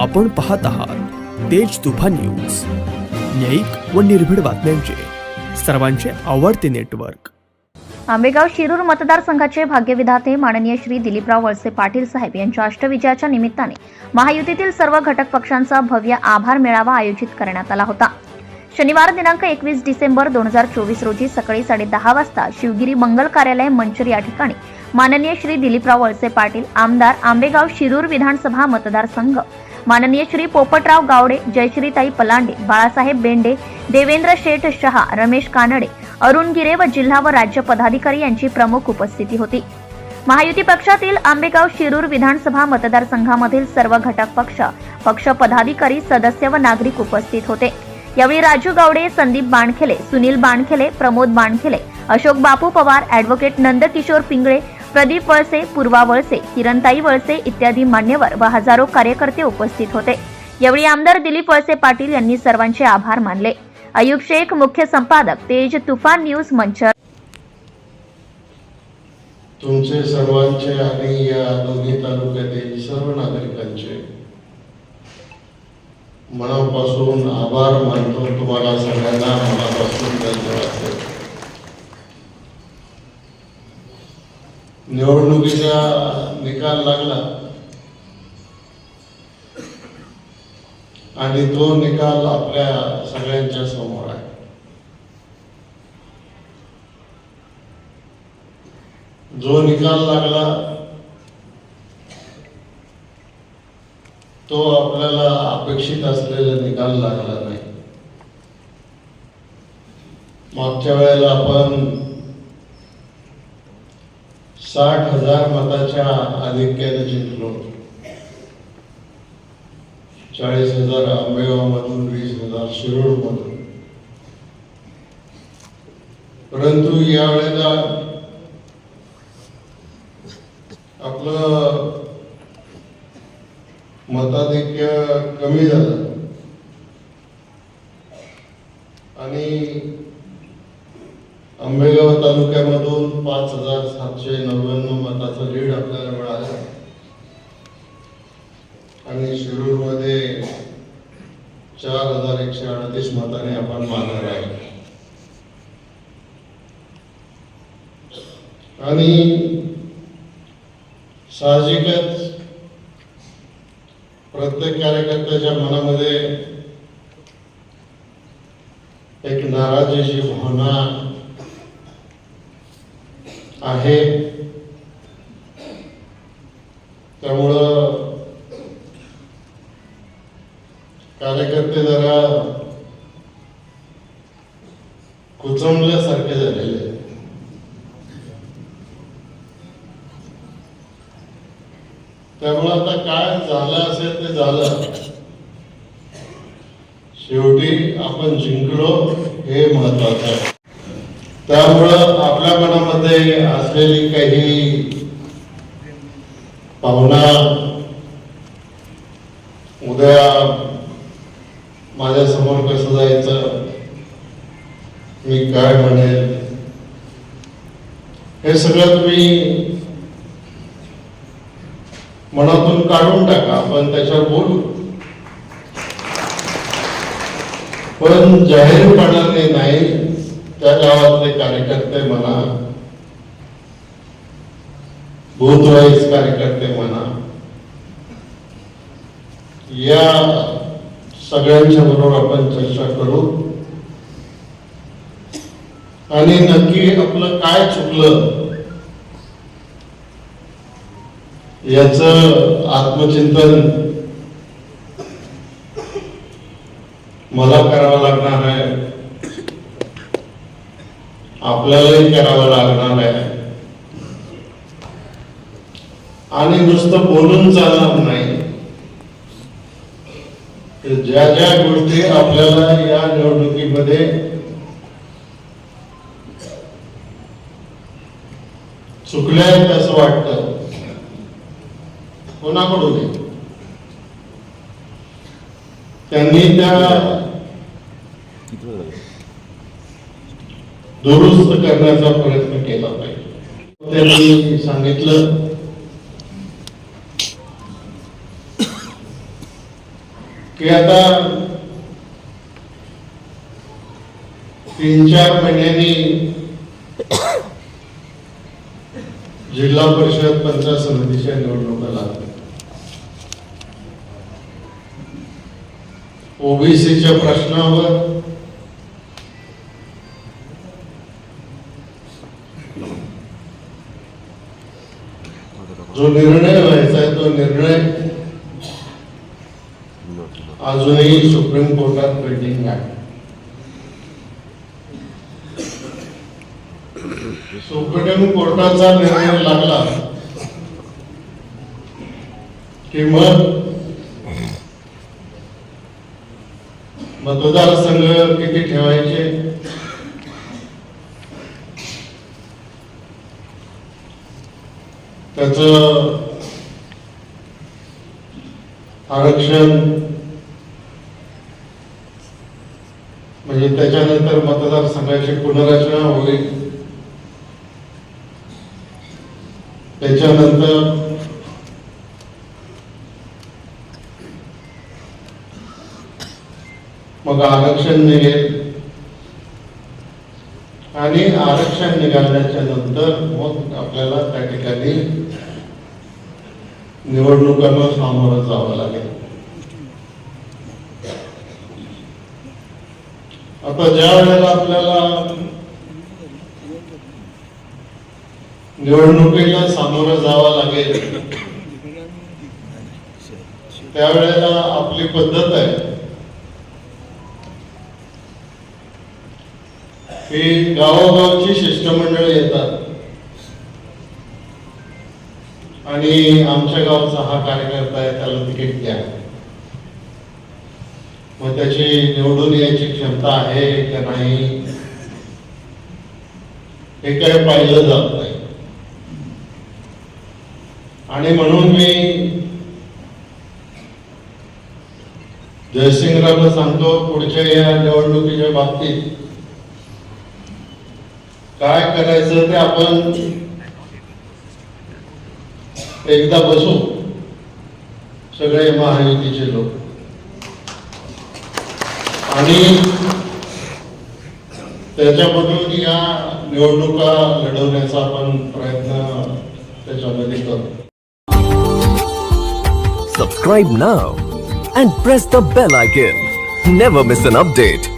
आपण पाहत आहात तेज तुफा न्यूज. न्यायिक व निर्भीड बातम्यांचे. सर्वांचे आवडते नेटवर्क. आंबेगाव शिरूर मतदारसंघाचे भाग्यविधाते माननीय श्री दिलीपराव वळसे पाटील साहेब यांच्या अष्टविजयाच्या निमित्ताने महायुतीतील सर्व घटक पक्षांचा भव्य आभार मेळावा आयोजित करण्यात आला होता. शनिवार दिनांक एकवीस डिसेंबर दोन हजार चोवीस रोजी सकाळी साडेदहा वाजता शिवगिरी मंगल कार्यालय मंचर या ठिकाणी माननीय श्री दिलीपराव वळसे पाटील आमदार आंबेगाव शिरूर विधानसभा मतदारसंघ माननीय श्री पोपटराव गावडे जयश्रीताई पलांडे बाळासाहेब बेंडे देवेंद्र शेठ शहा रमेश कानडे अरुण गिरे व जिल्हा व राज्य पदाधिकारी यांची प्रमुख उपस्थिती होती. महायुती पक्षातील आंबेगाव शिरूर विधानसभा मतदारसंघामधील सर्व घटक पक्ष पक्ष पदाधिकारी सदस्य व नागरिक उपस्थित होते. यावेळी राजू गावडे संदीप बाणखेले सुनील बाणखेले प्रमोद बाणखेले अशोक बापू पवार ॲडव्होकेट नंदकिशोर पिंगळे प्रदीप वळसे पूर्वा वळसे किरणताई वळसे इत्यादी मान्यवर व हजारो कार्यकर्ते उपस्थित होते. यावेळी आमदार दिलीप वळसे पाटील यांनी सर्वांचे आभार मानले. अयुब शेख मुख्य संपादक तेज तुफान न्यूज मंच तुमचे सर्वांचे आणि या दोन्ही तालुक्यातील सर्व नागरिकांचे मनापासून आभार मानतो. तुम्हाला सगळ्यांना मनापासून धन्यवाद. निवडणुकीचा निकाल लागला. आणि तो निकाल आपल्या सगळ्यांच्या समोर आहे. जो निकाल लागला तो आपल्याला अपेक्षित असलेला निकाल लागला नाही. मागच्या वेळेला आपण साठ हजार मताच्या आधिक्याने जिंकलो. चाळीस हजार आंबेगावमधून वीस हजार शिरूरमधून परंतु यावेळेला आपलं मताधिक्य कमी झालं. आणि आंबेगाव तालुक्यामध्ये पाच हजार सातशे नव्याण्णव मताचं लीड आपल्याला मिळालं. आणि शिरूरमध्ये चार हजार एकशे अडतीस मताने आपण मागे आहे. आणि साहजिकच प्रत्येक कार्यकर्त्याच्या मनामध्ये एक नाराजीची भावना आहे. त्यामुळं कार्यकर्ते जरा कुचंबल्यासारखे झालेले त्यामुळे आता काय झालं असेल ते झालं. शेवटी आपण जिंकलो हे महत्वाचं आहे. त्यामुळं आपल्या मनामध्ये असलेली काही भावना उद्या माझ्यासमोर कसं जायचं मी काय म्हणेल हे सगळं तुम्ही मनातून काढून टाका आपण त्याच्यावर बोलू. पण जाहीरपणाने नाही त्या गावातले कार्यकर्ते म्हणा बूथवाईज कार्यकर्ते म्हणा या सगळ्यांच्या बरोबर आपण चर्चा करू. आणि नक्की आपलं काय चुकलं याच आत्मचिंतन मला करावं लागणार आहे आपल्यालाही करावं लागणार आहे. आणि नुसतं बोलून चालणार नाही. ज्या ज्या गोष्टी आपल्याला या निवडणुकीमध्ये चुकल्या आहेत असं वाटतं कोणाकडून त्यांनी त्या दुरुस्त करण्याचा प्रयत्न केला पाहिजे. त्यांनी सांगितलं. की आता तीन चार महिन्यांनी जिल्हा परिषद पंचायत समितीच्या निवडणुका लागल्या. ओबीसीच्या प्रश्नावर जो निर्णय व्हायचा आहे तो निर्णय अजूनही सुप्रीम कोर्टात पेंडिंग आहे. सुप्रीम कोर्टाचा निर्णय लागला की मग मतदारसंघ किती ठेवायचे? त्याच आरक्षण म्हणजे त्याच्यानंतर मतदारसंघाचे पुनर्रचना होईल. त्याच्यानंतर मग आरक्षण निघेल. आणि आरक्षण निघाल्याच्या नंतर मग आपल्याला त्या ठिकाणी निवडणुकांना सामोरं जावं लागेल. आता ज्या वेळेला आपल्याला निवडणुकीला सामोरं जावं लागेल त्यावेळेला आपली पद्धत आहे. की गावागावची शिष्टमंडळ येतात. आणि आमच्या गावचा हा कार्यकर्ता आहे त्याला तिकीट द्या. मग त्याची निवडून यायची क्षमता आहे का नाही हे काय पाहिलं जात नाही. आणि म्हणून मी जयसिंगरावला सांगतो पुढच्या या निवडणुकीच्या बाबतीत काय करायचं ते आपण एकदा बसू सगळे महायुतीचे लोक आणि त्याच्यामधून या निवडणुका लढवण्याचा आपण प्रयत्न त्याच्यामध्ये करू Subscribe now and press the bell icon. Never miss an update.